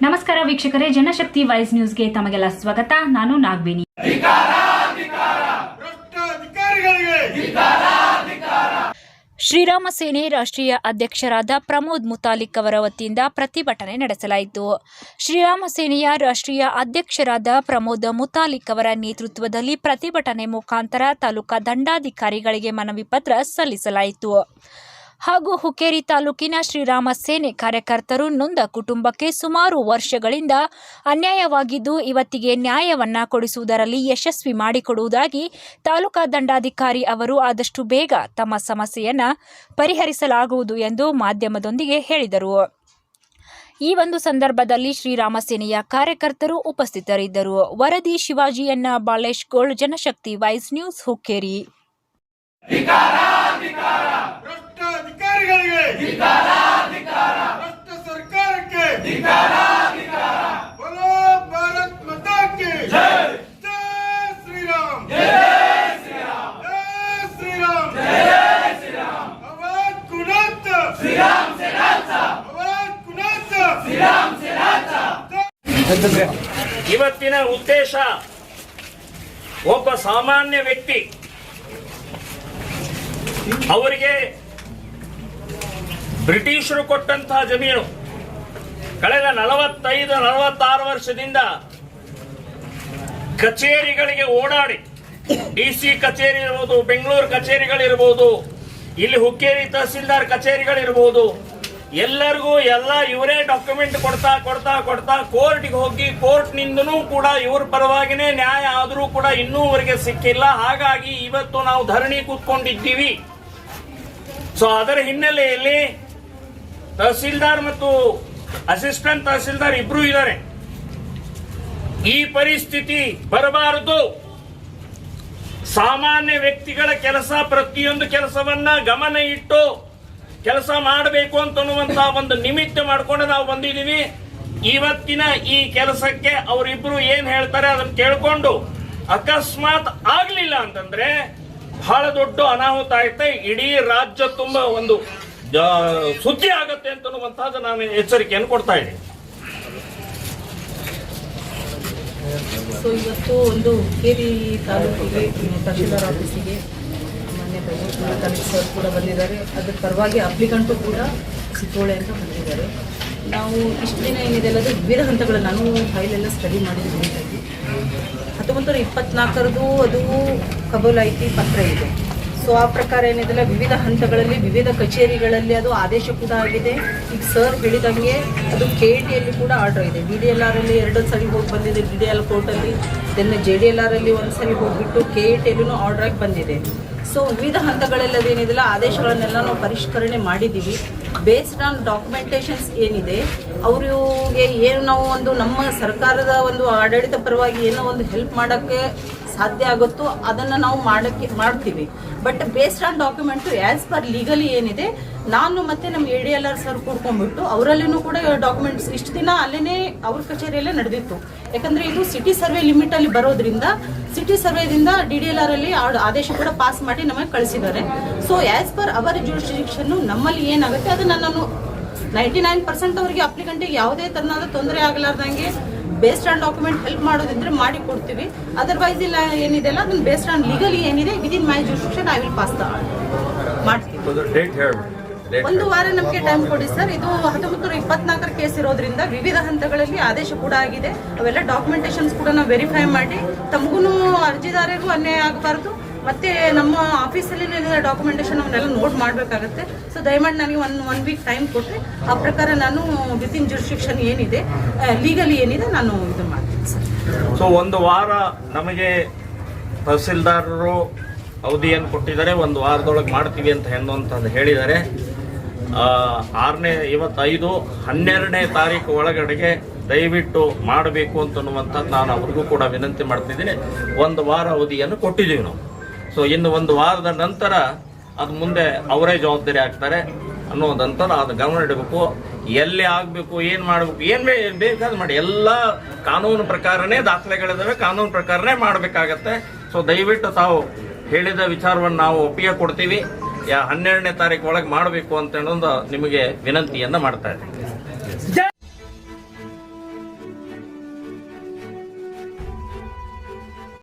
ನಮಸ್ಕಾರ ವೀಕ್ಷಕರೇ, ಜನಶಕ್ತಿ ವೈಸ್ ನ್ಯೂಸ್ಗೆ ತಮಗೆಲ್ಲ ಸ್ವಾಗತ. ನಾನು ನಾಗವೇಣಿ. ಶ್ರೀರಾಮ ಸೇನೆ ರಾಷ್ಟ್ರೀಯ ಅಧ್ಯಕ್ಷರಾದ ಪ್ರಮೋದ್ ಮುತಾಲಿಕ್ ಅವರ ವತಿಯಿಂದ ಪ್ರತಿಭಟನೆ ನಡೆಸಲಾಯಿತು. ಶ್ರೀರಾಮ ಸೇನೆಯ ರಾಷ್ಟ್ರೀಯ ಅಧ್ಯಕ್ಷರಾದ ಪ್ರಮೋದ್ ಮುತಾಲಿಕ್ ಅವರ ನೇತೃತ್ವದಲ್ಲಿ ಪ್ರತಿಭಟನೆ ಮುಖಾಂತರ ತಾಲೂಕಾ ದಂಡಾಧಿಕಾರಿಗಳಿಗೆ ಮನವಿ ಪತ್ರ ಸಲ್ಲಿಸಲಾಯಿತು. ಹಾಗೂ ಹುಕ್ಕೇರಿ ತಾಲೂಕಿನ ಶ್ರೀರಾಮ ಸೇನೆ ಕಾರ್ಯಕರ್ತರು ನೊಂದ ಕುಟುಂಬಕ್ಕೆ ಸುಮಾರು ವರ್ಷಗಳಿಂದ ಅನ್ಯಾಯವಾಗಿದ್ದು, ಇವತ್ತಿಗೆ ನ್ಯಾಯವನ್ನ ಕೊಡಿಸುವುದರಲ್ಲಿ ಯಶಸ್ವಿ ಮಾಡಿಕೊಡುವುದಾಗಿ ತಾಲೂಕಾ ದಂಡಾಧಿಕಾರಿ ಅವರು ಆದಷ್ಟು ಬೇಗ ತಮ್ಮ ಸಮಸ್ಯೆಯನ್ನು ಪರಿಹರಿಸಲಾಗುವುದು ಎಂದು ಮಾಧ್ಯಮದೊಂದಿಗೆ ಹೇಳಿದರು. ಈ ಒಂದು ಸಂದರ್ಭದಲ್ಲಿ ಶ್ರೀರಾಮ ಸೇನೆಯ ಕಾರ್ಯಕರ್ತರು ಉಪಸ್ಥಿತರಿದ್ದರು. ವರದಿ ಶಿವಾಜಿಯನ್ನ Balesh gold Janashakti voice news Hukkeri ಅಧಿಕಾರಿಗಳಿಗೆ ಭ್ರಷ್ಟ ಸರ್ಕಾರಕ್ಕೆ ಇವತ್ತಿನ ಉದ್ದೇಶ ಒಬ್ಬ ಸಾಮಾನ್ಯ ವ್ಯಕ್ತಿ ಅವರಿಗೆ ಬ್ರಿಟಿಷರು ಕೊಟ್ಟಂತಹ ಜಮೀನು ಕಳೆದ ನಲವತ್ತೈದು, ನಲವತ್ತಾರು ವರ್ಷದಿಂದ ಕಚೇರಿಗಳಿಗೆ ಓಡಾಡಿ ಡಿ ಸಿ ಕಚೇರಿ ಇರ್ಬೋದು, ಬೆಂಗಳೂರು ಕಚೇರಿಗಳಿರ್ಬೋದು, ಇಲ್ಲಿ ಹುಕ್ಕೇರಿ ತಹಸೀಲ್ದಾರ್ ಕಚೇರಿಗಳಿರ್ಬೋದು, ಎಲ್ಲರಿಗೂ ಎಲ್ಲ ಇವರೇ ಡಾಕ್ಯುಮೆಂಟ್ ಕೊಡ್ತಾ ಕೊಡ್ತಾ ಕೊಡ್ತಾ ಕೋರ್ಟ್ಗೆ ಹೋಗಿ ಕೋರ್ಟ್ನಿಂದನೂ ಕೂಡ ಇವ್ರ ಪರವಾಗಿನೇ ನ್ಯಾಯ ಆದರೂ ಕೂಡ ಇನ್ನೂವರೆಗೆ ಸಿಕ್ಕಿಲ್ಲ. ಹಾಗಾಗಿ ಇವತ್ತು ನಾವು ಧರಣಿ ಕೂತ್ಕೊಂಡಿದ್ದೀವಿ. ಸೊ ಅದರ ಹಿನ್ನೆಲೆಯಲ್ಲಿ ತಹಸೀಲ್ದಾರ್ ಮತ್ತು ಅಸಿಸ್ಟೆಂಟ್ ತಹಸೀಲ್ದಾರ್ ಇಬ್ರು ಇದ್ದಾರೆ ಈ ಪರಿಸ್ಥಿತಿ ಬರಬಾರದು. ಸಾಮಾನ್ಯ ವ್ಯಕ್ತಿಗಳ ಕೆಲಸ ಪ್ರತಿಯೊಂದು ಕೆಲಸವನ್ನ ಗಮನ ಇಟ್ಟು ಕೆಲಸ ಮಾಡಬೇಕು ಅಂತನ್ನುವಂತ ಒಂದು ನಿಮಿತ್ತ ಮಾಡಿಕೊಂಡು ನಾವು ಬಂದಿದ್ದೀವಿ. ಇವತ್ತಿನ ಈ ಕೆಲಸಕ್ಕೆ ಅವರಿಬ್ರು ಏನ್ ಹೇಳ್ತಾರೆ ಅದನ್ನ ಕೇಳಿಕೊಂಡು ಅಕಸ್ಮಾತ್ ಆಗ್ಲಿಲ್ಲ ಅಂತಂದ್ರೆ ಬಹಳ ದೊಡ್ಡ ಅನಾಹುತ ಆಯ್ತೆ. ಇಡೀ ರಾಜ್ಯ ತುಂಬ ಒಂದು ಸುದ್ದಿ ಆಗತ್ತೆ ಅಂತನ್ನುವಂತಹದ್ದು ನಾನು ಎಚ್ಚರಿಕೆಯನ್ನು ಕೊಡ್ತಾ ಇದ್ದೀನಿ. ಸೊ ಇವತ್ತು ಒಂದು ಹುಕ್ಕೇರಿ ತಾಲೂಕಿಗೆ ತಹಶೀಲ್ದಾರ್ ಆಫೀಸಿಗೆ ಮಾನ್ಯ ಪ್ರಮೋದ್ ಸರ್ ಕೂಡ ಬಂದಿದ್ದಾರೆ. ಅದ್ರ ಪರವಾಗಿ ಅಪ್ಲಿಕಂಟು ಕೂಡ ಸಿಕ್ಕೋಳೆ ಅಂತ ಬಂದಿದ್ದಾರೆ. ನಾವು ಇಷ್ಟು ದಿನ ಏನಿದೆ ಅದು ವಿವಿಧ ಹಂತಗಳು ನಾನು ಫೈಲೆಲ್ಲ ಸ್ಟಡಿ ಮಾಡಿದ್ದೀನಿ ಹತ್ತೊಂಬತ್ತು ನೂರ ಇಪ್ಪತ್ನಾಲ್ಕರದು ಅದು ಕಬೂಲಾಯಿತಿ ಪತ್ರ ಇದೆ. ಸೊ, ಆ ಪ್ರಕಾರ ಏನಿದೆಲ್ಲ ವಿವಿಧ ಹಂತಗಳಲ್ಲಿ, ವಿವಿಧ ಕಚೇರಿಗಳಲ್ಲಿ ಅದು ಆದೇಶ ಕೂಡ ಆಗಿದೆ. ಈಗ ಸರ್ ಹೇಳಿದಂಗೆ ಅದು ಕೆ ಟಿಯಲ್ಲಿ ಕೂಡ ಆರ್ಡರ್ ಇದೆ. ಡಿ ಡಿ ಎಲ್ ಆರಲ್ಲಿ ಎರಡು ಸರಿ ಹೋಗಿ ಬಂದಿದೆ. ಡಿ ಡಿ ಎಲ್ ಕೋರ್ಟಲ್ಲಿ ದೆನ್ ಜೆ ಡಿ ಎಲ್ ಆರಲ್ಲಿ ಒಂದು ಸರಿ ಹೋಗ್ಬಿಟ್ಟು ಕೆ ಇ ಟಿಯಲ್ಲೂ ಆರ್ಡರ್ ಆಗಿ ಬಂದಿದೆ. ಸೊ ವಿವಿಧ ಹಂತಗಳಲ್ಲಿ ಅದೇನಿದೆಲ್ಲ ಆದೇಶಗಳನ್ನೆಲ್ಲ ನಾವು ಪರಿಷ್ಕರಣೆ ಮಾಡಿದ್ದೀವಿ. ಬೇಸ್ಡ್ ಆನ್ ಡಾಕ್ಯುಮೆಂಟೇಷನ್ಸ್ ಏನಿದೆ, ಅವರಿಗೆ ಏನು ನಾವು ಒಂದು ನಮ್ಮ ಸರ್ಕಾರದ ಒಂದು ಆಡಳಿತ ಪರವಾಗಿ ಏನೋ ಒಂದು ಹೆಲ್ಪ್ ಮಾಡೋಕ್ಕೆ ಸಾಧ್ಯ ಆಗುತ್ತೋ ಅದನ್ನು ನಾವು ಮಾಡೋಕ್ಕೆ, ಮಾಡ್ತೀವಿ. But based on document as per legally ಏನಿದೆ, ನಾನು ಮತ್ತೆ ನಮ್ಮ A D L R sir ಕೂಡ್ಕೊಂಡ್ಬಿಟ್ಟು ಅವರಲ್ಲಿನೂ ಕೂಡ ಡಾಕ್ಯುಮೆಂಟ್ಸ್ ಇಷ್ಟು ದಿನ ಅಲ್ಲೇ ಅವ್ರ ಕಚೇರಿಯಲ್ಲೇ ನಡೆದಿತ್ತು. ಯಾಕಂದರೆ ಇದು ಸಿಟಿ ಸರ್ವೆ ಲಿಮಿಟಲ್ಲಿ ಬರೋದ್ರಿಂದ ಸಿಟಿ ಸರ್ವೆದಿಂದ ಡಿ ಡಿ ಎಲ್ ಆರ್ ಅಲ್ಲಿ ಆದೇಶ ಕೂಡ ಪಾಸ್ ಮಾಡಿ ನಮಗೆ ಕಳಿಸಿದ್ದಾರೆ. ಸೊ ಆ್ಯಸ್ ಪರ್ ಅವರ್ ಜೂರಿಸ್ಡಿಕ್ಷನ್ನು ನಮ್ಮಲ್ಲಿ ಏನಾಗುತ್ತೆ, ಅದನ್ನು ನಾನು ನೈಂಟಿ ನೈನ್ ಪರ್ಸೆಂಟ್ ಅವರಿಗೆ ಅಪ್ಲಿಕೆಂಟಿಗೆ ಯಾವುದೇ ತರನಾದ ತೊಂದರೆ ಆಗಲಾರ್ದಂಗೆ ಬೇಸ್ಡ್ ಆನ್ ಡಾಕ್ಯುಮೆಂಟ್ ಹೆಲ್ಪ್ ಮಾಡೋದಿದ್ರೆ ಮಾಡಿ ಕೊಡ್ತೀವಿ. ಅದರ್ವೈಸ್ ಇಲ್ಲ ಏನಿದೆ ಅಲ್ಲ ಅದನ್ನ ಬೇಸ್ಡ್ ಆನ್ ಲೀಗಲಿ ಏನಿದೆ within my jurisdiction I will pass the ಮಾಡ್ತೀವಿ. ಒಂದು ವಾರ ನಮಗೆ ಟೈಮ್ ಕೊಡಿ ಸರ್ ಇದು ಹತ್ತೊಂಬತ್ತು ನೂರ ಇಪ್ಪತ್ನಾಲ್ಕರ ಕೇಸ್ ಇರೋದ್ರಿಂದ ವಿವಿಧ ಹಂತಗಳಲ್ಲಿ ಆದೇಶ ಕೂಡ ಆಗಿದೆ. ಅವೆಲ್ಲ ಡಾಕ್ಯುಮೆಂಟೇಶನ್ಸ್ ಕೂಡ ನಾವು ವೆರಿಫೈ ಮಾಡಿ ತಮಗೂ ಅರ್ಜಿದಾರರಿಗೂ ಅನ್ಯಾಯ ಆಗಬಾರ್ದು. ಮತ್ತೆ ನಮ್ಮ ಆಫೀಸಲ್ಲಿ ಡಾಕ್ಯುಮೆಂಟೇಶನ್ ಅವನ್ನೆಲ್ಲ ನೋಟ್ ಮಾಡಬೇಕಾಗುತ್ತೆ. ಸೊ ದಯಮಾಡಿ ನನಗೆ ಒನ್ ಒನ್ ವೀಕ್ ಟೈಮ್ ಕೊಟ್ಟರೆ ಆ ಪ್ರಕಾರ ನಾನು ವಿತಿನ್ ಜುರಿಸ್ಟಿಕ್ಷನ್ ಏನಿದೆ ಲೀಗಲಿ ಏನಿದೆ ನಾನು ಇದು ಮಾಡ್ತೀನಿ ಸರ್. ಸೊ ಒಂದು ವಾರ ನಮಗೆ ತಹಸೀಲ್ದಾರರು ಅವಧಿಯನ್ನು ಕೊಟ್ಟಿದ್ದಾರೆ. ಒಂದು ವಾರದೊಳಗೆ ಮಾಡ್ತೀವಿ ಅಂತ ಅನ್ನುವಂಥದ್ದು ಹೇಳಿದ್ದಾರೆ. ಆರನೇ, ಇವತ್ತೈದು, ಹನ್ನೆರಡನೇ ತಾರೀಕು ಒಳಗಡೆಗೆ ದಯವಿಟ್ಟು ಮಾಡಬೇಕು ಅಂತನ್ನುವಂಥದ್ದು ನಾನು ಅವ್ರಿಗೂ ಕೂಡ ವಿನಂತಿ ಮಾಡ್ತಿದ್ದೀನಿ. ಒಂದು ವಾರ ಅವಧಿಯನ್ನು ಕೊಟ್ಟಿದ್ದೀವಿ ನಾವು. ಸೊ ಇನ್ನು ಒಂದು ವಾರದ ನಂತರ ಅದು ಮುಂದೆ ಅವರೇ ಜವಾಬ್ದಾರಿ ಆಗ್ತಾರೆ ಅನ್ನೋದಂತರ ಅದು ಗಮನ ಇಡಬೇಕು. ಎಲ್ಲಿ ಆಗಬೇಕು, ಏನು ಮಾಡಬೇಕು, ಏನು ಬೇ ಬೇಕಾದ್ರೆ ಮಾಡಿ. ಎಲ್ಲ ಕಾನೂನು ಪ್ರಕಾರನೇ ದಾಖಲೆಗಳಿದ್ದಾವೆ ಕಾನೂನು ಪ್ರಕಾರನೇ ಮಾಡಬೇಕಾಗತ್ತೆ. ಸೊ ದಯವಿಟ್ಟು ತಾವು ಹೇಳಿದ ವಿಚಾರವನ್ನು ನಾವು ಒಪ್ಪಿಗೆ ಕೊಡ್ತೀವಿ. ಯಾ ಹನ್ನೆರಡನೇ ತಾರೀಕು ಒಳಗೆ ಮಾಡಬೇಕು ಅಂತ ಒಂದು ನಿಮಗೆ ವಿನಂತಿಯನ್ನು ಮಾಡ್ತಾ ಇದ್ದೀನಿ.